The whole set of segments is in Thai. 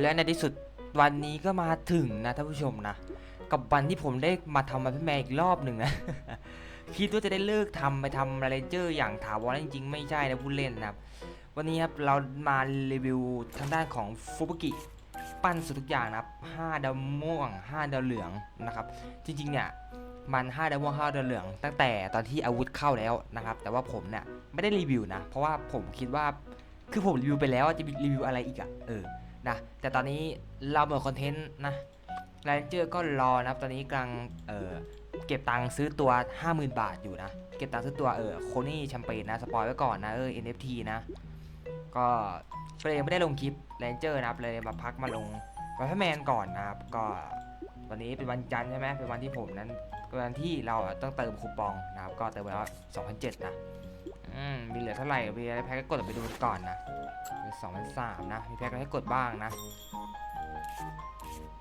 และในที่สุดวันนี้ก็มาถึงนะท่านผู้ชมนะ กับวันที่ผมได้มาทำมาพี่แม่อีกรอบหนึ่งนะ คิดว่าจะได้เลิกทำไปทำอะไรเจอร์อย่างถาวรจริงๆ ไม่ใช่นะพูดเล่นนะครับ วันนี้ครับเรามารีวิวทางด้านของฟุบุกิปั้นสุดทุกอย่างนะครับ5ดาวม่วง 5 ดาวเหลืองนะครับ จริงๆเนี่ยมัน5ดาวม่วง5ดาวเหลือง ตั้งแต่ตอนที่อาวุธเข้าแล้วนะครับ แต่ว่าผมเนี่ยไม่ได้รีวิวนะ เพราะว่าผมคิดว่าคือผมรีวิวไปแล้วจะรีวิวอะไรอีกอะเออ นะแต่ตอนนี้เราเหมือนคอนเทนต์นะแรนเจอร์ก็รอนะครับตอนนี้กำลังเออเก็บตังค์ซื้อตัว 50,000 บาทอยู่นะเก็บตังค์ซื้อตัวเออโคนี่แชมเปญนะสปอยไว้ก่อนนะเออ NFT นะก็ก็เลยไม่ได้ลงคลิปแรนเจอร์นะครับเลยมาพักมาลงวัฟแมนก่อนนะครับก็วันนี้เป็นวันจันทร์ใช่ไหมเป็นวันที่ผมนั้นเป็นวันที่เราต้องเติมคูปองนะครับก็เติมไปแล้ว2,007นะ อืมมีเหลือเท่าไหร่มีอะไรแพ็กก็กดไปดูก่อนนะมี2,003นะ มีแพ็กอะไรให้กดบ้างนะ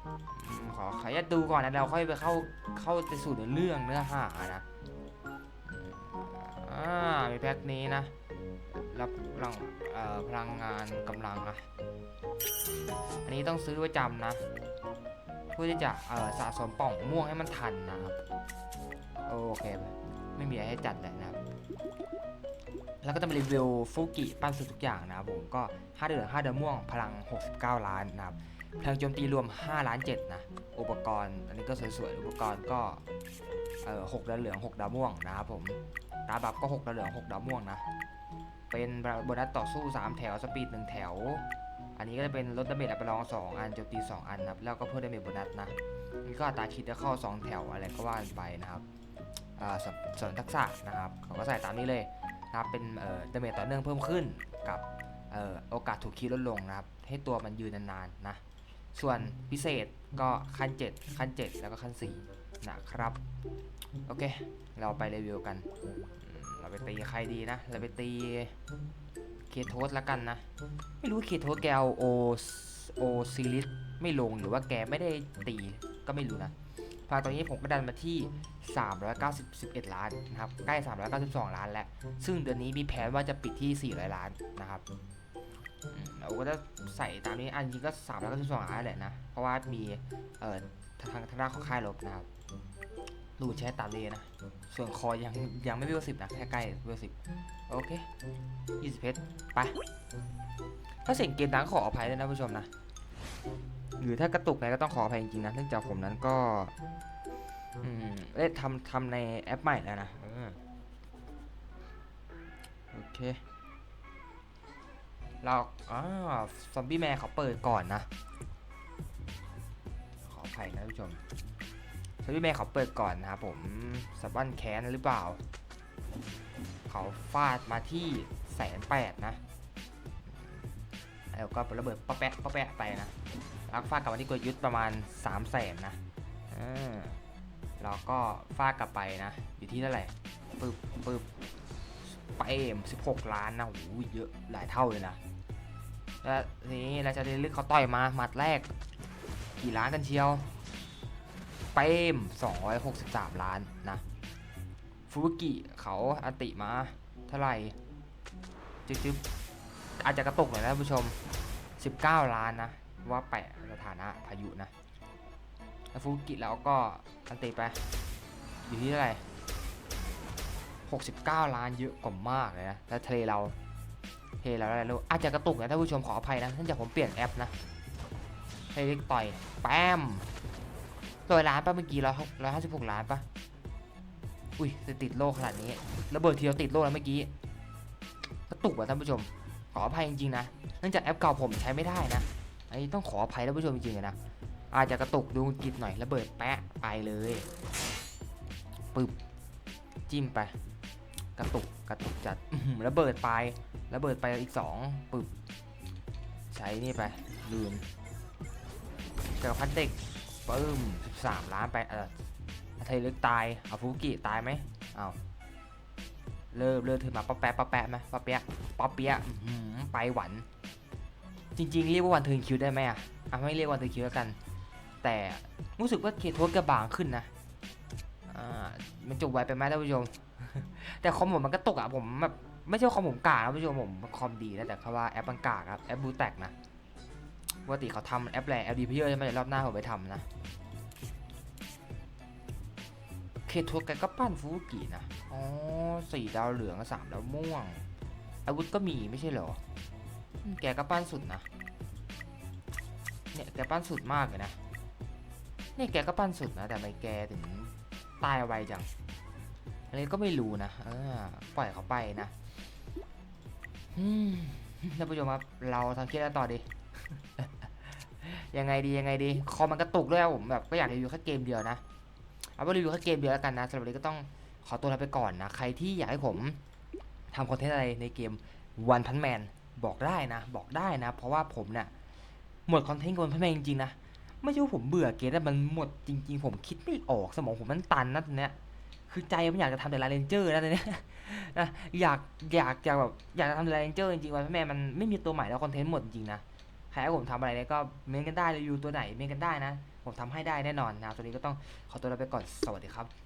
อขอขออนุญาตดูก่อนนะเราค่อยไปเข้าเข้าไปสู่เรื่องเนื้อหานะอ่ามีแพ็กนี้นะรับพลังเอ่อพลังงานกำลังนะอันนี้ต้องซื้อไว้จำนะเพื่อที่จะเอ่อสะสมป่องม่วงให้มันทันนะครับโอเค ไม่มีอะไรให้จัดเลยนะครับ แล้วก็จะมารีวิวฟูกิปั้นสุดทุกอย่างนะครับผมก็5เดือน5เดือนม่วงพลัง 69 ล้านนะครับพลังโจมตีรวม 5 ล้าน 7 นะ อุปกรณ์อันนี้ก็สวยๆ อุปกรณ์ก็เอ่อ6ดาวเหลือง 6 ดาวม่วงนะครับผมดาบับก็ 6 ดาวเหลือง 6 ดาวม่วงนะ เป็นโบนัสต่อสู้ 3 แถว สปีด 1 แถว อันนี้ก็จะเป็นลดดาเมจอัปลอง 2 อันโจมตี 2 อันนะครับ แล้วก็เพิ่มดาเมจโบนัสนะนี่ก็อัตราคิดจะเข้า 2 แถวอะไรก็ว่านไปนะครับ สำส่วนทักษะนะครับเขาก็ใส่ตามนี้เลยนะครับเป็นเดเมจต่อเนื่องเพิ่มขึ้นกับออโอกาสถูกคิดลดลงนะครับ ให้ตัวมันยืนนานๆนะส่วนพิเศษก็ขั้น 7 ขั้น 7 แล้วก็ขั้น 4 นะครับ โอเค เราไปรีวิวกัน เราไปตีใครดีนะ เราไปตีเคโทสแล้วกันนะ ไม่รู้เคโทสแกเอาโอโอซิลิสไม่ลงหรือว่าแกไม่ได้ตีก็ไม่รู้นะ พาตอนนี้ผมก็ดันมาที่ 391 ล้านนะครับ ใกล้ 392 ล้านแล้ว ซึ่งเดือนนี้มีแผนว่าจะปิดที่ 400 ล้านนะครับเราก็จะใส่ตามนี้อันจริงก็392ล้านแหละนะ เพราะว่ามีเอ่อทางทางด้านของค่ายลบนะครับรูดใช้ตามเลยนะ ส่วนคอยังยังไม่เวลสิบนะ แค่ใกล้เวลสิบโอเคยี่สิบเพชรไป ถ้าเสียงเกมดังขออภัยด้วยนะผู้ชมนะ หรือถ้ากระตุกไงก็ต้องขออภัยจริงๆนะเนื่องจากผมนั้นก็อืมได้ทำทำในแอปใหม่แล้วนะโอเคเราอ่าซอมบี้แมนเขาเปิดก่อนนะ ขออภัยนะผู้ชมซอมบี้แมนเขาเปิดก่อนนะครับผมสะบั้นแค้นหรือเปล่า เขาฟาดมาที่แสนแปดนะ แล้วก็ระเบิดปะแปะปะแปะไปนะแล้วฟาดกลับมาที่กลยุทธประมาณ3ามแสนนะเออแล้วก็ฟาดกลับไปนะ อยู่ที่เท่าไหร่ปึ๊บปึ๊บไปเอ็ม16ล้านนะโอ้โหเยอะหลายเท่าเลยนะ แล้วทีนี้ราชาเดลึกเขาต่อยมาหมัดแรก กี่ล้านกันเชียวเป้ม263ล้านนะฟูบุกิเขาอติมาเท่าไหร่จึ๊บ อาจจะกระตุกหน่อยนะท่านผู้ชม 19 ล้านนะ ว่าแปะสถานะพายุนะแล้วฟูกิเราก็อันติไป อยู่ที่เท่าไหร่69 ล้านเยอะกว่ามากเลยนะ แล้วเทรเรา เทเราอะไรรู้อาจจะกระตุกนะท่านผู้ชมขออภัยนะเนื่องจากผมเปลี่ยนแอปนะเทเล็กต่อย แปมร้อยล้านป่ะเมื่อกี้ร้อยร้อยห้าสิบหกล้านป่ะอุ้ยติดโลกขนาดนี้ ระเบิดทีเดียวติดโลกแล้วเมื่อกี้ กระตุกว่ะท่านผู้ชม ขออภัยจริงๆนะเนื่องจากแอปเก่าผมใช้ไม่ได้นะอันนี้ต้องขออภัยท่านผู้ชมจริงๆนะอาจจะกระตุกดูกิดหน่อยระเบิดแปะไปเลยปึ๊บจิ้มไป กระตุกกระตุกจัดระเบิดไประเบิดไปอีกสองปึ๊บใช้นี่ไปลืมเจอพันเด็กปึ้ม13ล้านไปเออไทยลึกตายเอาฟูกิตายไหมเอา เริ่มเริ่มถือมาป๊อปแปะป๊อปแปะไหมป๊อปเปียะป๊อปเปียะอื้อหือไปหวัน จริง ๆ เรียกว่าวันเทิร์นคิวได้ไหมอะอะไม่เรียกวันเทิร์นคิวแล้วกัน แต่รู้สึกว่าเคโทสกระบางขึ้นนะอ่ามันจบไวไปไหมท่านผู้ชม แต่คอมผมมันก็ตกอะผมแบบไม่ใช่คอมผมกากนะท่านผู้ชมผมคอมดีนะแต่แค่ว่าแอปมันกากครับแอปบูแตกนะปกติเขาทำแอปแหละ LD Player ใช่ไหมเดี๋ยวรอบหน้าผมไปทำนะ ทัวแกก็ปั้นฟูกินะ อ๋อสี่ดาวเหลืองสามดาวม่วง อาวุธก็มีไม่ใช่เหรอ แกก็ปั้นสุดนะ เนี่ยแกปั้นสุดมากเลยนะ เนี่ยแกก็ปั้นสุดนะ แต่ทำไมแกถึงตายไวจังอันนี้ก็ไม่รู้นะเออปล่อยเขาไปนะอืมท่านผู้ชมครับ เราทำคลิปแล้วต่อดี ยังไงดียังไงดี คอมมันกระตุกด้วยอะผมแบบก็อยากรีวิวแค่เกมเดียวนะ เอาไปรีวิวแค่เกมเดียวแล้วกันนะสำหรับวันนี้ก็ต้องขอตัวลาไปก่อนนะ ใครที่อยากให้ผมทำคอนเทนต์อะไรในเกม One Punch Man บอกได้นะ บอกได้นะ เพราะว่าผมเนี่ยหมดคอนเทนต์ One Punch Man จริงๆนะไม่ใช่ว่าผมเบื่อเกมแต่มันหมดจริง ๆ ผมคิดไม่ออกสมองผมมันตันนะตอนเนี้ยคือใจมันอยากจะทำแต่ลาเรนเจอร์นะตอนเนี้ยนะอยากอยากจะแบบอยากจะทำแต่ลาเรนเจอร์จริงๆวันพ่อแม่มันไม่มีตัวใหม่แล้วคอนเทนต์หมดจริงนะใครให้ผมทำอะไรเนี่ยก็เม้นกันได้รีวิวตัวไหนเม้นกันได้นะ ผมทำให้ได้แน่นอนนะตัวนี้ก็ต้องขอตัวลาไปก่อน สวัสดีครับ